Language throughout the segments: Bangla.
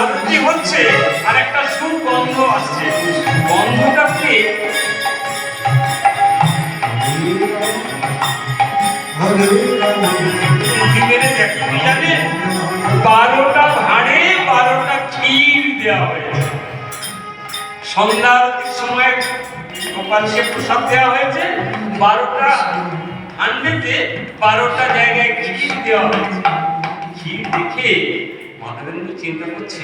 আরতি হচ্ছে? আর একটা সুগন্ধ আসছে। গন্ধটা কি? জানে? বারোটা ভাঁড়ে বারোটা ক্ষীর দেওয়া হয়েছে। সন্ধ্যা আরতির সময় গোপালকে প্রসাদ দেওয়া হয়েছে। বারোটা হান্ডেতে বারোটা জায়গায় ক্ষীর দেওয়া হয়েছে। ক্ষীর দেখে মাধবেন্দ্র চিন্তা করছে।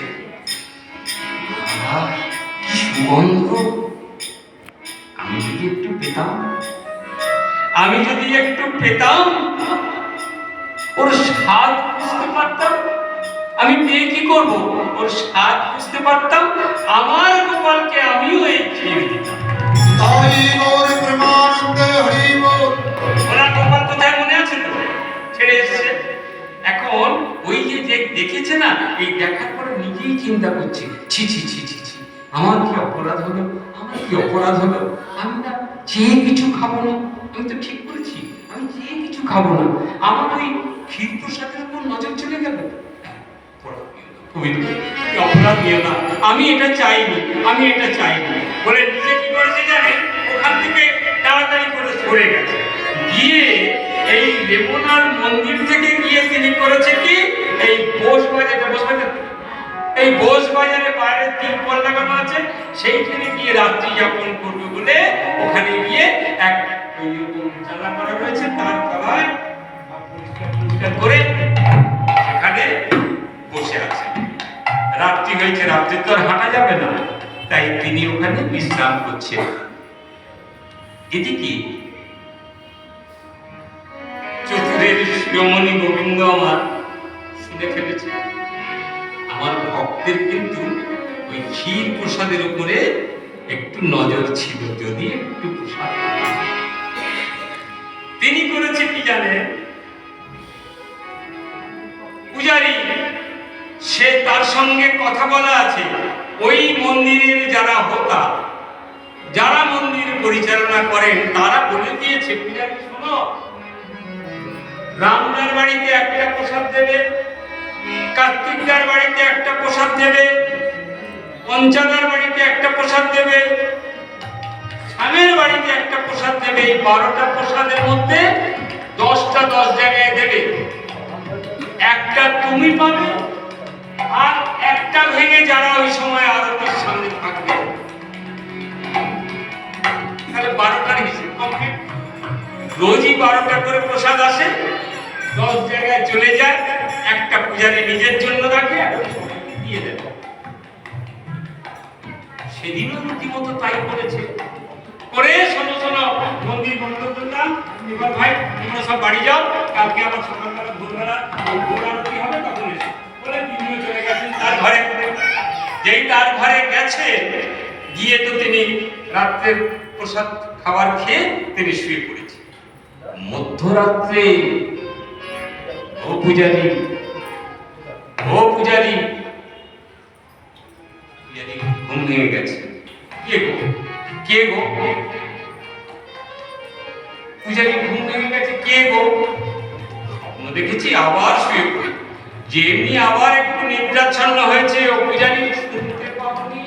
কি সুগন্ধ আমি যদি একটু পেতাম আমি যদি একটু পেতাম ওর স্বাদ বুঝতে পারতাম আমি পেয়ে কি করব? ওর স্বাদ বুঝতে পারতাম আমার গোপালকে আমিও এই খেয়ে দিতাম। প্রেমানন্দে ওনার গোপাল এই দেখার পরে নিজেই চিন্তা করছে, ছি ছি ছি ছি ছি, আমার কি অপরাধ হলো? আমার কি অপরাধ হলো? আমি না চেয়ে কিছু খাব না, আমি তো ঠিক করেছি আমি চেয়ে কিছু খাব না, আমার ওই ক্ষীর প্রসাদের উপর নজর চলে গেল। অপরাধ নিও না আমি এটা চাইনি, আমি এটা চাইনি। বলে নিজে কি করেছে জানে ওখান থেকে তাড়াতাড়ি করে সরে গেছে। গিয়ে এই লেমনার মন্দির থেকে গিয়ে তিনি করেছে কি? এই বোস বাজার এই বোস বাজারে বাইরে তিরপল লাগানো আছে? সেইখানে গিয়ে রাত্রি যাপন করবে বলে ওখানে গিয়ে এক চালা করা রয়েছে, তার তলায় করে সেখানে বসে আছে। রাত্রি হয়েছে, রাত্রি তো আর হাঁটা যাবে না, তাই তিনি ওখানে বিশ্রাম করছেন। এটি কি? চতুরের শিরোমণি গোবিন্দ আমার, শুনে ফেলেছে ভক্তের কিন্তু ওই ক্ষীর প্রসাদের উপরে একটু নজর ছিল, যদি একটু প্রসাদ। তিনি করেছে কি জানেন? পূজারী, সে তার সঙ্গে কথা বলা আছে। ওই মন্দিরের যারা হোতা, যারা মন্দির পরিচালনা করেন, তারা বলে দিয়েছে, পূজারী, শোনো, রামদার বাড়িতে একটা প্রসাদ দেবে কার্তিকদার বাড়িতে একটা প্রসাদ দেবে, পঞ্চাদার বাড়িতে একটা প্রসাদ দেবে, স্বামীর বাড়িতে একটা প্রসাদ দেবে, এই বারোটা প্রসাদের মধ্যে দশটা দশ জায়গায় দেবে। একটা তুমি পাবে আর একটা ভেঙে যারা ওই সময় আরতির সামনে থাকবে। তাহলে বারোটার হিসেব কমপ্লিট রোজই বারোটা করে প্রসাদ আসে, দশ জায়গায় চলে যায়। একটা পূজারী নিজের জন্য রাখে দিয়ে দেবে। সেদিনও রীতিমতো তাই করেছে। করে শোনো শোনো, মন্দির বন্ধ করলাম। এবার ভাই, তোমরা সব বাড়ি যাও। কালকে আবার সকালবেলা ভোরবেলা ভোর আরতি হবে, তখন এসো। বলে তিনিও চলে গেছেন তার ঘরে। যেই তার ঘরে গেছে, গিয়ে তো তিনি রাত্রের প্রসাদ খাবার খেয়ে তিনি শুয়ে পড়েছে মধ্যরাত্রে ও পূজারী ঘুম ভেঙে গেছে। কে গো? কে গো? পূজারী ঘুম ভেঙে গেছে কে গো? স্বপ্ন দেখেছি আবার শুয়ে পড়ি। যেমনি আবার একটু নিদ্রাচ্ছন্ন হয়েছে ও পূজারী শুনতে পাবনি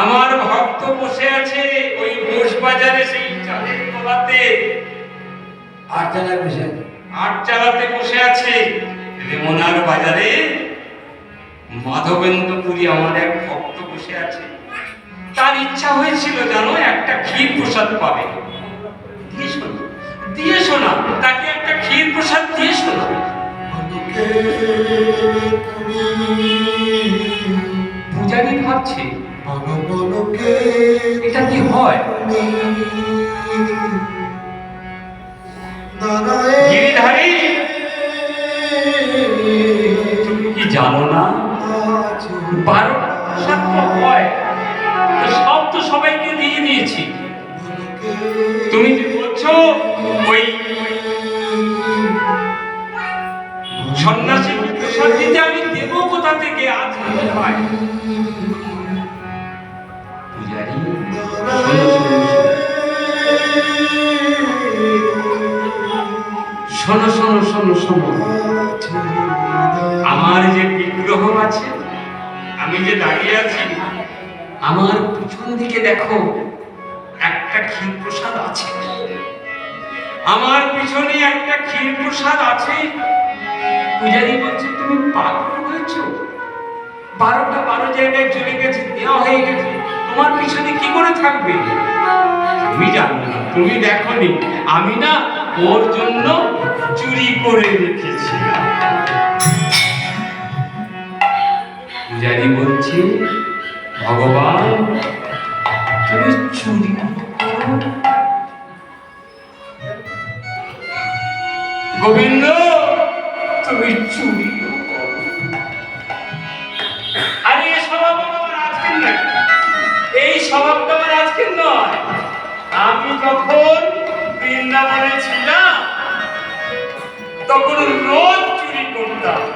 আমার ভক্ত বসে আছে ওই বোস বাজারে সেই চাঁদের তলাতে। আট জায়গায় বসে আট চালাতে বসে আছে রেমনার বাজারে। মাধবেন্দ্রপুরী আমার এক ভক্ত বসে আছে। তার ইচ্ছা হয়েছিল জানো একটা ক্ষীর প্রসাদ পাবে। দিয়ে শোনা তাকে একটা ক্ষীর প্রসাদ দিয়ে শোনা পূজারি ভাবছে, এটা কি হয়? তুমি কি জানো না? হয়। সব তো সবাইকে দিয়ে তুমি যে ওই সন্ন্যাসী আমি কোথা থেকে? আজ হয়। আমার যে বিগ্রহ আছে আমি যে দাঁড়িয়ে আছি, আমার পিছন দিকে দেখো, একটা ক্ষীর প্রসাদ আছে। আমার পিছনে একটা ক্ষীর প্রসাদ আছে। পূজারি বলছে, তুমি পাগল হয়েছো? বারোটা বারো জায়গায় চলে গেছে, দেওয়া হয়ে গেছে। তোমার পিছনে কি করে থাকবে? তুমি জানো না, তুমি দেখোনি। আমি না ওর জন্য চুরি করে রেখেছিলাম পূজারি বলছে, ভগবান, তুমি চুরি গোবিন্দ, তুমি চুরি এই এই আমার নয়। আমি যখন বৃন্দাবনে ছিলাম, তখন রোজ চুরি করতাম।